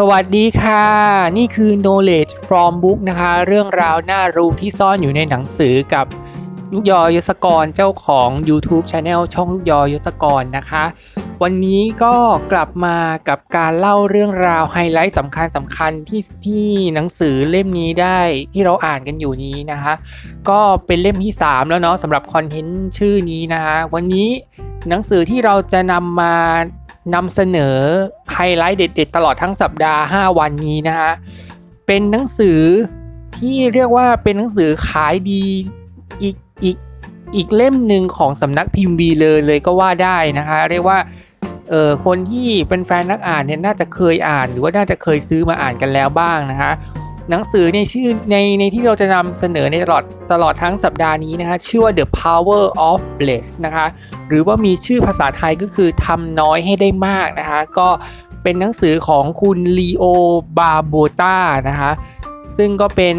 สวัสดีค่ะ นี่คือ knowledge from book นะคะ เรื่องราวน่ารู้ที่ซ่อนอยู่ในหนังสือกับลูกยอยศกรเจ้าของ YouTube Channel ช่องลูกยอยศกรนะคะ วันนี้ก็กลับมากับการเล่าเรื่องราวไฮไลท์สำคัญสำคัญที่ที่หนังสือเล่มนี้ได้ที่เราอ่านกันอยู่นี้นะคะ ก็เป็นเล่มที่ 3 แล้วเนาะสำหรับคอนเทนต์ชื่อนี้นะคะ วันนี้หนังสือที่เราจะนำมา นำเสนอไฮไลท์เด็ดๆ ตลอดทั้งสัปดาห์ 5 วันนี้นะคะเป็นหนังสือที่เรียกว่าเป็นหนังสือขายดีอีกอีกอีกเล่มหนึ่งของสำนักพิมพ์บีเลยเลยก็ว่าได้นะคะ เรียกว่าเออคนที่เป็นแฟนนักอ่านเนี่ยน่าจะเคยอ่าน หรือว่าน่าจะเคยซื้อมาอ่านกันแล้วบ้างนะคะ หนังสือในชื่อในในที่เราจะนำเสนอในตลอดตลอดทั้งสัปดาห์นี้นะคะชื่อว่า The Power of Less นะคะหรือว่ามีชื่อภาษาไทยก็คือทำน้อยให้ได้มากนะคะก็เป็นหนังสือของคุณลีโอบาโบตานะคะซึ่งก็เป็น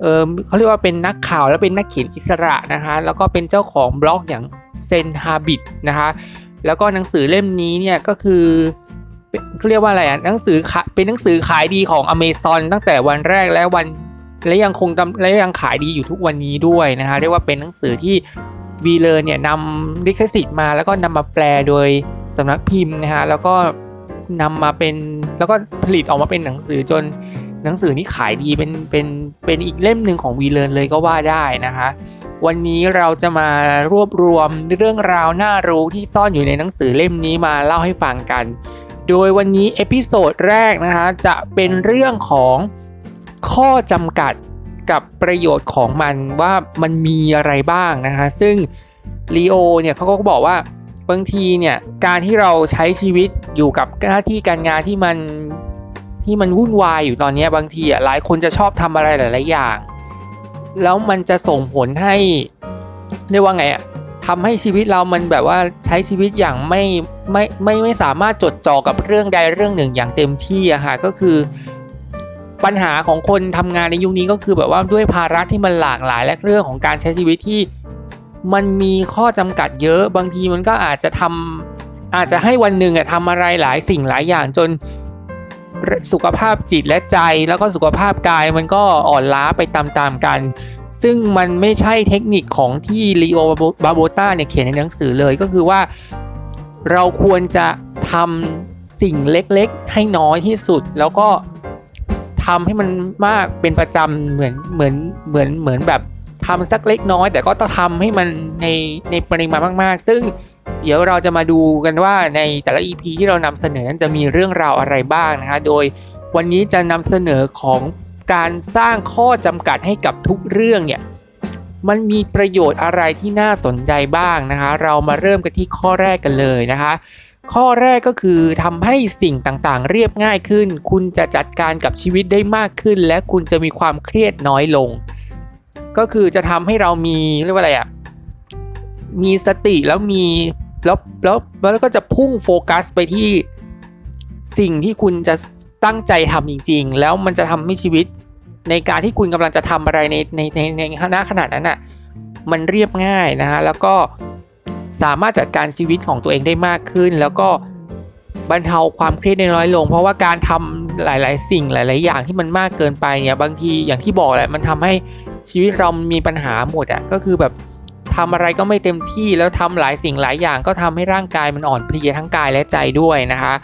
เออเขาเรียกว่าเป็นนักข่าวและเป็นนักเขียนอิสระนะคะแล้วก็เป็นเจ้าของบล็อกอย่าง Zen Habit นะคะแล้วก็หนังสือเล่มนี้เนี่ยก็คือ เขาเรียกว่าอะไรอะหนังสือเป็นหนังสือขายดีของ Amazon ตั้งแต่วันแรกและวันและยังคงทำและยังขายดีอยู่ทุกวันนี้ด้วยนะคะเรียกว่าเป็นหนังสือที่วีเลอร์เนี่ยนำลิขสิทธิ์มาแล้วก็นำมาแปลโดยสำนักพิมพ์นะฮะแล้วก็นำมาเป็นแล้วก็ผลิตออกมาเป็นหนังสือจนหนังสือนี้ขายดีเป็นเป็นเป็นอีกเล่มหนึ่งของวีเลอร์เลยก็ว่าได้นะคะวันนี้เราจะมารวบรวมเรื่องราวน่ารู้ที่ซ่อนอยู่ในหนังสือเล่มนี้มาเล่าให้ฟังกัน โดยวันนี้เอพิโซดแรกนะคะจะเป็นเรื่องของข้อจำกัดกับประโยชน์ของมันว่ามันมีอะไรบ้างนะคะ ซึ่งลีโอเนี่ยเขาก็บอกว่าบางทีเนี่ยการที่เราใช้ชีวิตอยู่กับหน้าที่การงานที่มันที่มันวุ่นวายอยู่ตอนนี้บางทีอะหลายคนจะชอบทำอะไรหลาย ๆ อย่าง แล้วมันจะส่งผลให้เรียกว่าไงอะ ทำให้ชีวิตเรามันแบบว่าใช้ชีวิตอย่างไม่ไม่ไม่ไม่สามารถจดจ่อกับเรื่องใดเรื่องหนึ่งอย่างเต็มที่อะค่ะก็คือปัญหาของคนทำงานในยุคนี้ก็คือแบบว่าด้วยภาระที่มันหลากหลายและเรื่องของการใช้ชีวิตที่มันมีข้อจำกัดเยอะบางทีมันก็อาจจะทำอาจจะให้วันหนึ่งอะทำอะไรหลายสิ่งหลายอย่างจนสุขภาพจิตและใจแล้วก็สุขภาพกายมันก็อ่อนล้าไปตามๆกัน ซึ่งมันไม่ใช่เทคนิคของที่ลีโอบาโบตาเนี่ยเขียนในหนังสือเลยก็คือว่า เราควรจะทำสิ่งเล็กๆ ให้น้อยที่สุด แล้วก็ทำให้มันมากเป็นประจำเหมือนเหมือนเหมือนเหมือนแบบทำสักเล็กน้อย แต่ก็ต้องทำให้มันในในปริมาณมาก ๆ ซึ่งเดี๋ยวเราจะมาดูกันว่าในแต่ละ EP ที่เรานำเสนอนั้นจะมีเรื่องราวอะไรบ้างนะคะ โดยวันนี้จะนำเสนอของ การสร้างข้อจำกัดให้กับทุกเรื่องเนี่ยมันมีประโยชน์อะไรที่น่าสนใจบ้างนะคะ เรามาเริ่มกันที่ข้อแรกกันเลยนะคะ ข้อแรกก็คือทำให้สิ่งต่างๆ เรียบง่ายขึ้น คุณจะจัดการกับชีวิตได้มากขึ้น และคุณจะมีความเครียดน้อยลง ก็คือจะทำให้เรามีเรียกว่าอะไรอะ่ะมีสติแล้วมีแล้วแล้วแล้วก็จะพุ่งโฟกัสไปที่สิ่งที่คุณจะ ตั้งใจทำจริง ๆ แล้วมันจะทำให้ชีวิต ในการที่คุณกำลังจะทำอะไรในในในในคณะขนาดนั้นอะมันเรียบง่ายนะฮะแล้วก็สามารถจัดการชีวิตของตัวเองได้มากขึ้น แล้วก็บรรเทาความเครียดได้น้อยลง เพราะว่าการทำหลาย ๆ สิ่งหลาย ๆ อย่างที่มันมากเกินไปเนี่ยบางทีอย่างที่บอกแหละมันทำให้ชีวิตเรามีปัญหาหมดอะก็คือแบบทำอะไรก็ไม่เต็มที่แล้วทำหลายสิ่งหลายอย่างก็ทำให้ร่างกายมันอ่อนเพลียทั้งกายและใจด้วยนะคะ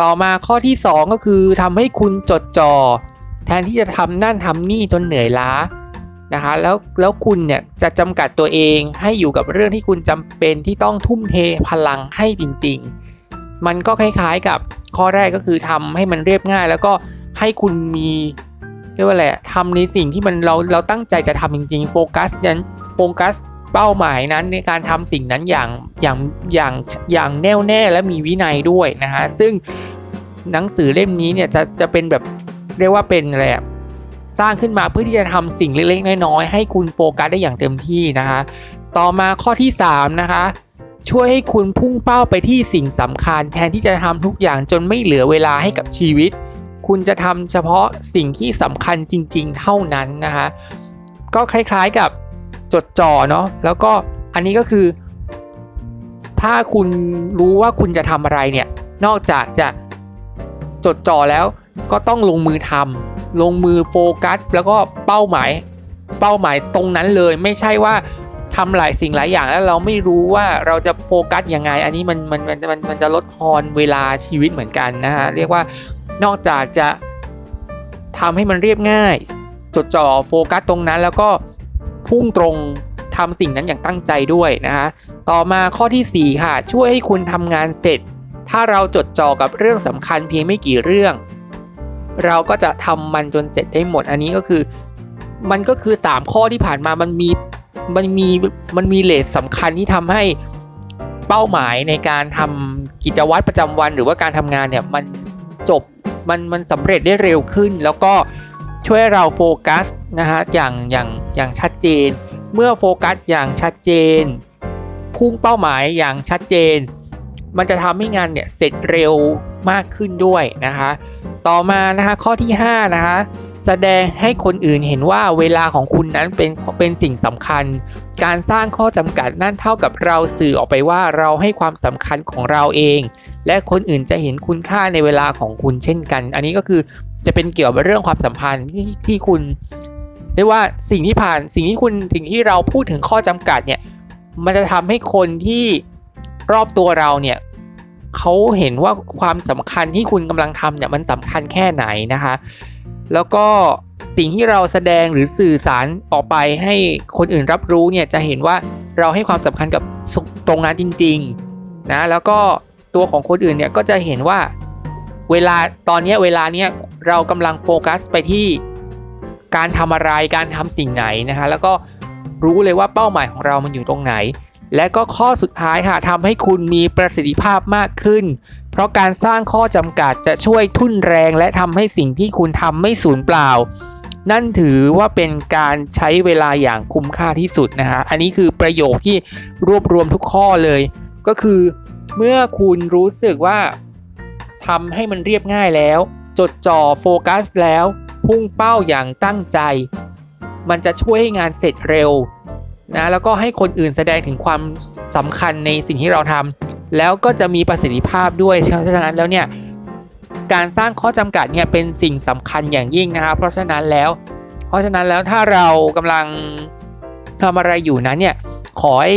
ต่อมาข้อที่ 2 ก็คือทำให้คุณจดจอ่อแทนที่จะทำนั่นทำนี่จนเหนื่อยล้านะคะแล้วแล้วคุณเนี่ยจะจำกัดตัวเองให้อยู่กับเรื่องที่คุณจำเป็นที่ต้องทุ่มเทพลังให้จริง ๆ มันก็คล้ายๆกับข้อแรกก็คือทำให้มันเรียบง่าย แล้วก็ให้คุณมีเรียกว่าอะไรทำในสิ่งที่มันเราเราตั้งใจจะทำจริง ๆ โฟกัสยันโฟกัส เป้าหมายนั้นในการทำสิ่งนั้นอย่างอย่างอย่างอย่างแน่วแน่และมีวินัยด้วยนะฮะซึ่งหนังสือเล่มนี้เนี่ยจะจะเป็นแบบเรียกว่าเป็นอะไรสร้างขึ้นมาเพื่อที่จะทำสิ่งเล็กๆน้อยๆให้คุณโฟกัสได้อย่างเต็มที่นะคะต่อมาข้อที่ 3 นะคะ ช่วยให้คุณพุ่งเป้าไปที่สิ่งสำคัญ แทนที่จะทำทุกอย่างจนไม่เหลือเวลาให้กับชีวิต คุณจะทำเฉพาะสิ่งที่สำคัญจริง ๆ เท่านั้นนะคะก็คล้ายๆกับ จดจ่อเนาะแล้วก็อันนี้ก็คือ ถ้าคุณรู้ว่าคุณจะทำอะไรเนี่ย นอกจากจะจดจ่อแล้วก็ต้องลงมือทำลงมือโฟกัส แล้วก็เป้าหมายเป้าหมายตรงนั้นเลยไม่ใช่ว่าทำหลายสิ่งหลายอย่างแล้วเราไม่รู้ว่าเราจะโฟกัสยังไง อันนี้มันมันมันมันมันจะลดทอนเวลาชีวิตเหมือนกันนะฮะเรียกว่านอกจากจะทำให้มันเรียบง่าย จดจ่อโฟกัสตรงนั้นแล้วก็ พุ่งตรงทำสิ่งนั้นอย่างตั้งใจด้วยนะฮะต่อมาข้อทีสี่ 4 ค่ะ ช่วยให้คุณทำงานเสร็จ ถ้าเราจดจ่อกับเรื่องสำคัญเพียงไม่กี่เรื่อง เราก็จะทำมันจนเสร็จได้หมดอันนี้ก็คือมันก็คือ 3 ข้อที่ผ่านมามันมีมันมีมันมีเลทสำคัญที่ทำให้เป้าหมายในการทำกิจวัตรประจำวัน หรือว่าการทำงานเนี่ยมันจบมันมันสำเร็จได้เร็วขึ้นแล้วก็ ช่วยเราโฟกัสนะฮะอย่างอย่างอย่างชัดเจน เมื่อโฟกัสอย่างชัดเจน พุ่งเป้าหมายอย่างชัดเจน มันจะทำให้งานเนี่ยเสร็จเร็วมากขึ้นด้วยนะคะ ต่อมานะคะข้อที่5นะคะแสดงให้คนอื่นเห็นว่าเวลาของคุณนั้นเป็นเป็นสิ่งสำคัญ การสร้างข้อจำกัดนั่นเท่ากับเราสื่อออกไปว่าเราให้ความสำคัญของเราเอง และคนอื่นจะเห็นคุณค่าในเวลาของคุณเช่นกัน อันนี้ก็คือ จะเป็นเกี่ยวกับเรื่องความสัมพันธ์ที่ที่คุณเรียกว่าสิ่งที่ผ่านสิ่งที่คุณสิ่งที่เราพูดถึงข้อจำกัดเนี่ยมันจะทำให้คนที่รอบตัวเราเนี่ยเขาเห็นว่าความสำคัญที่คุณกำลังทำเนี่ยมันสำคัญแค่ไหนนะคะ แล้วก็สิ่งที่เราแสดงหรือสื่อสารออกไปให้คนอื่นรับรู้เนี่ยจะเห็นว่าเราให้ความสำคัญกับตรงนั้นจริงๆนะแล้วก็ตัวของคนอื่นเนี่ยก็จะเห็นว่าเวลาตอนนี้เวลาเนี้ย เรากำลังโฟกัสไปที่การทำอะไรการทำสิ่งไหนนะคะแล้วก็รู้เลยว่าเป้าหมายของเรามันอยู่ตรงไหน และก็ข้อสุดท้ายค่ะทำให้คุณมีประสิทธิภาพมากขึ้น เพราะการสร้างข้อจำกัดจะช่วยทุ่นแรงและทำให้สิ่งที่คุณทำไม่สูญเปล่า นั่นถือว่าเป็นการใช้เวลาอย่างคุ้มค่าที่สุดนะฮะอันนี้คือประโยคที่รวบรวมทุกข้อเลย ก็คือเมื่อคุณรู้สึกว่าทำให้มันเรียบง่ายแล้ว จดจ่อโฟกัสแล้ว พุ่งเป้าอย่างตั้งใจ มันจะช่วยให้งานเสร็จเร็วนะแล้วก็ให้คนอื่นแสดงถึงความสำคัญในสิ่งที่เราทำแล้วก็จะมีประสิทธิภาพด้วยเพราะฉะนั้นแล้วเนี่ยการสร้างข้อจำกัดเนี่ยเป็นสิ่งสำคัญอย่างยิ่งนะครับเพราะฉะนั้นแล้ว เพราะฉะนั้นแล้วถ้าเรากำลังทำอะไรอยู่นั้นเนี่ยขอให้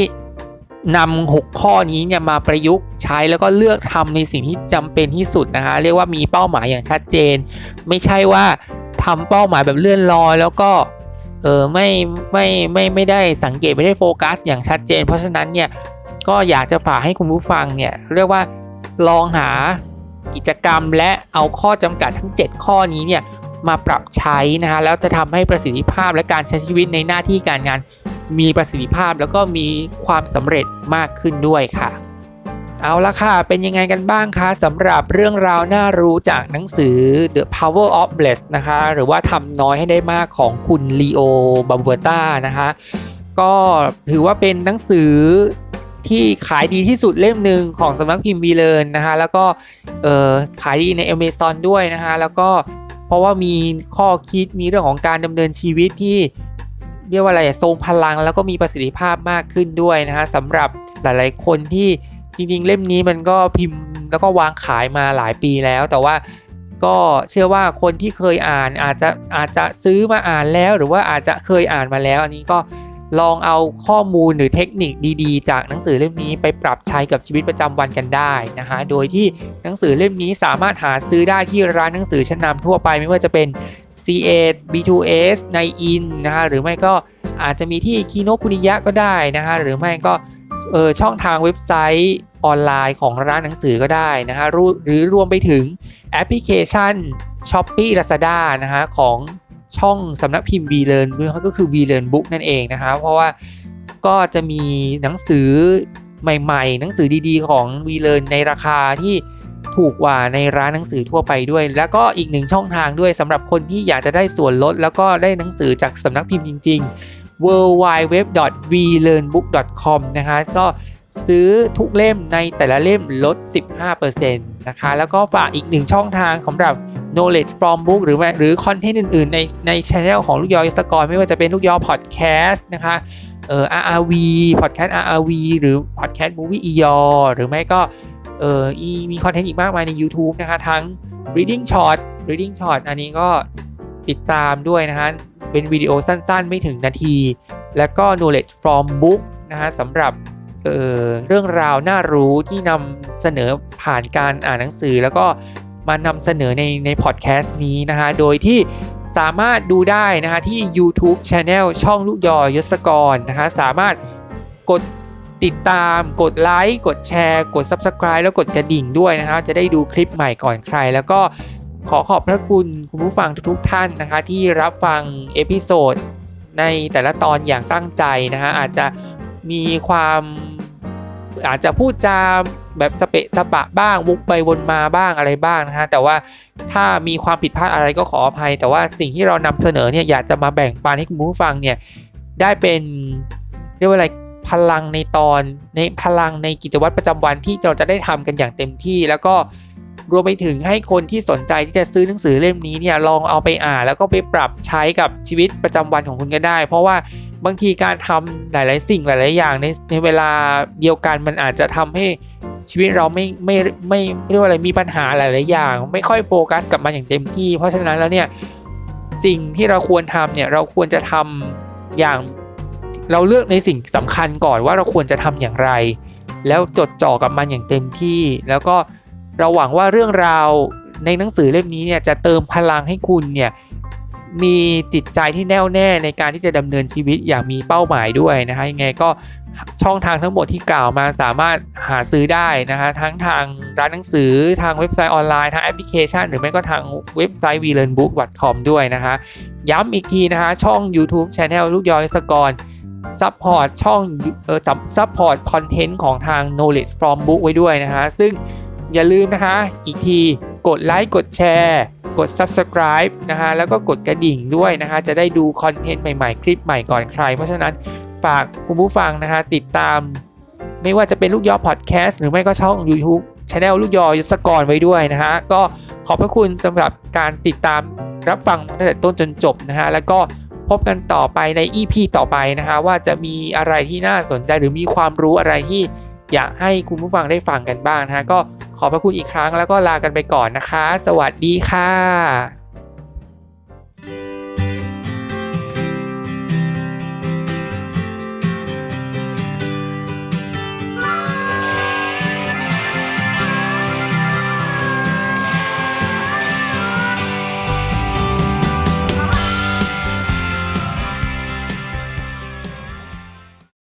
นำ6ข้อนี้เนี่ยมาประยุกต์ใช้แล้วก็เลือกทำในสิ่งที่จำเป็นที่สุดนะฮะเรียกว่ามีเป้าหมายอย่างชัดเจน ไม่ใช่ว่าทำเป้าหมายแบบเลื่อนลอยแล้วก็เออไม่ไม่ไม่ไม่ได้สังเกตไม่ได้โฟกัสอย่างชัดเจน เพราะฉะนั้นเนี่ยก็อยากจะฝากให้คุณผู้ฟังเนี่ยเรียกว่าลองหากิจกรรมและเอาข้อจำกัดทั้ง 7 ข้อนี้เนี่ยมาปรับใช้นะฮะแล้วจะทำให้ประสิทธิภาพและการใช้ชีวิตในหน้าที่การงาน มีประสิทธิภาพแล้วก็มีความสำเร็จมากขึ้นด้วยค่ะ เอาละค่ะ เป็นยังไงกันบ้างคะสำหรับเรื่องราวน่ารู้จากหนังสือ The Power of Bless นะคะ หรือว่าทำน้อยให้ได้มากของคุณลีโอบัมเบต้านะคะ ก็ถือว่าเป็นหนังสือที่ขายดีที่สุดเล่มหนึ่งของสำนักพิมพ์บีเลนนะคะ แล้วก็ขายดีใน Amazon ด้วยนะคะ แล้วก็เพราะว่ามีข้อคิดมีเรื่องของการดำเนินชีวิตที่ เรียกว่าอะไรทรงพลังแล้วก็มีประสิทธิภาพมากขึ้นด้วยนะฮะสำหรับหลาย ๆ คนที่จริง ๆ เล่มนี้มันก็พิมพ์แล้วก็วางขายมาหลายปีแล้ว แต่ว่าก็เชื่อว่าคนที่เคยอ่านอาจจะอาจจะซื้อมาอ่านแล้ว หรือว่าอาจจะเคยอ่านมาแล้ว อันนี้ก็ ลองเอาข้อมูลหรือเทคนิคดีๆ จากหนังสือเล่มนี้ไปปรับใช้กับชีวิตประจำวันกันได้นะฮะ โดยที่หนังสือเล่มนี้สามารถหาซื้อได้ที่ร้านหนังสือชั้นนำทั่วไปไม่ว่าจะเป็น C8 B2S ในอินนะฮะ หรือไม่ก็อาจจะมีที่คีโนคุนิยะก็ได้นะฮะ หรือไม่ก็เออช่องทางเว็บไซต์ออนไลน์ของร้านหนังสือก็ได้นะฮะ หรือรวมไปถึงแอปพลิเคชัน s h o p e e Lazada นะฮะของ ช่องสำนักพิมพ์ b l e a r n ด้วยก็คือ b l e a r n Book นั่นเองนะคะเพราะว่าก็จะมีหนังสือใหม่ ๆ หนังสือดีๆ ของ b l e a r n ในราคาที่ถูกกว่าในร้านหนังสือทั่วไปด้วย แล้วก็อีกหนึ่งช่องทางด้วยสำหรับคนที่อยากจะได้ส่วนลด แล้วก็ได้หนังสือจากสำนักพิมพ์จริง ๆ w w w v l e a r n b o o k c o m นะคะก็ซื้อทุกเล่มในแต่ละเล่มลด 15%นะคะ แล้วก็ฝากอีกหนึ่งช่องทางสำหรับ knowledge from book หรือหรือคอนเทนต์อื่น ๆ ในในช anel ของลูกยอยสกรไม่ว่าจะเป็นลูกยอ podcast นะคะเอ่อ RRV podcast RRV หรือ podcast movie อียอหรือไม่ก็เอ่อมีคอนเทนต์อีกมากมายใน YouTube นะคะ ทั้ง reading short reading short อันนี้ก็ติดตามด้วยนะฮะเป็นวิดีโอสั้น ๆ ไม่ถึงนาที แล้วก็ knowledge from book นะฮะสำหรับเเรื่องราวน่ารู้ที่นำเสนอผ่านการอ่านหนังสือแล้วก็ มานำเสนอในในพอดแคสต์นี้นะฮะโดยที่สามารถดูได้นะฮะที่ YouTube Channel ช่องลูกยอยศกรนะฮะสามารถกดติดตาม กดไลค์กดแชร์ กด Subscribe แล้วกดกระดิ่งด้วยนะฮะจะได้ดูคลิปใหม่ก่อนใคร แล้วก็ขอขอบพระคุณคุณผู้ฟังทุกๆท่านนะคะที่รับฟังเอพิโซดในแต่ละตอนอย่างตั้งใจนะฮะอาจจะมีความอาจจะพูดจา แบบสเปะสปะบ้างวุกไปวนมาบ้างอะไรบ้างนะฮะแต่ว่าถ้ามีความผิดพลาดอะไรก็ขออภัย แต่ว่าสิ่งที่เรานำเสนอเนี่ยอยากจะมาแบ่งปันให้คุณผู้ฟังเนี่ยได้เป็นเรียกว่าอะไรพลังในตอนในพลังในกิจวัตรประจำวันที่เราจะได้ทำกันอย่างเต็มที่ แล้วก็รวมไปถึงให้คนที่สนใจที่จะซื้อหนังสือเล่มนี้เนี่ยลองเอาไปอ่านแล้วก็ไปปรับใช้กับชีวิตประจำวันของคุณก็ได้ เพราะว่า บางทีการทำหลาย ๆ สิ่งหลาย ๆ อย่างในในเวลาเดียวกันมันอาจจะทำให้ชีวิตเราไม่ไม่ไม่เรียกว่าอะไรมีปัญหาหลาย ๆ อย่าง ไม่ค่อยโฟกัสกับมันอย่างเต็มที่ เพราะฉะนั้นแล้วเนี่ยสิ่งที่เราควรทำเนี่ยเราควรจะทำอย่างเราเลือกในสิ่งสำคัญก่อนว่าเราควรจะทำอย่างไร แล้วจดจ่อกับมันอย่างเต็มที่ แล้วก็เราหวังว่าเรื่องราวในหนังสือเล่มนี้เนี่ยจะเติมพลังให้คุณเนี่ย มีจิตใจที่แน่วแน่ในการที่จะดำเนินชีวิตอย่างมีเป้าหมายด้วยนะคะยังไงก็ช่องทางทั้งหมดที่กล่าวมาสามารถหาซื้อได้นะคะทั้งทางร้านหนังสือทางเว็บไซต์ออนไลน์ทางแอปพลิเคชัน หรือไม่ก็ทางเว็บไซต์ w e l e a r n b o o k c o m ด้วยนะคะย้ำอีกทีนะคะช่อง YouTube Channel ลูกยอยสกรซัพพอร์ตช่องเออซัพพอร์ตคอนเทนต์ของทาง knowledge from book ไว้ด้วยนะคะซึ่งอย่าลืมนะคะอีกทีกดไลค์กดแชร์ กด subscribe นะคะแล้วก็กดกระดิ่งด้วยนะคะจะได้ดูคอนเทนต์ใหม่ๆ คลิปใหม่ก่อนใคร เพราะฉะนั้นฝากคุณผู้ฟังนะคะติดตาม ไม่ว่าจะเป็นลูกยอพอดแคสต์หรือไม่ก็ช่อง YouTube Channel ลูกยอยศกรไว้ด้วยนะฮะก็ขอบพระคุณสำหรับการติดตามรับฟังตั้งแต่ต้นจนจบนะฮะแล้วก็พบกันต่อไปใน EP ต่อไปนะคะว่าจะมีอะไรที่น่าสนใจหรือมีความรู้อะไรที่อยากให้คุณผู้ฟังได้ฟังกันบ้างนะฮะก็ ขอบพระคุณอีกครั้งแล้วก็ลากันไปก่อนนะคะ สวัสดีค่ะ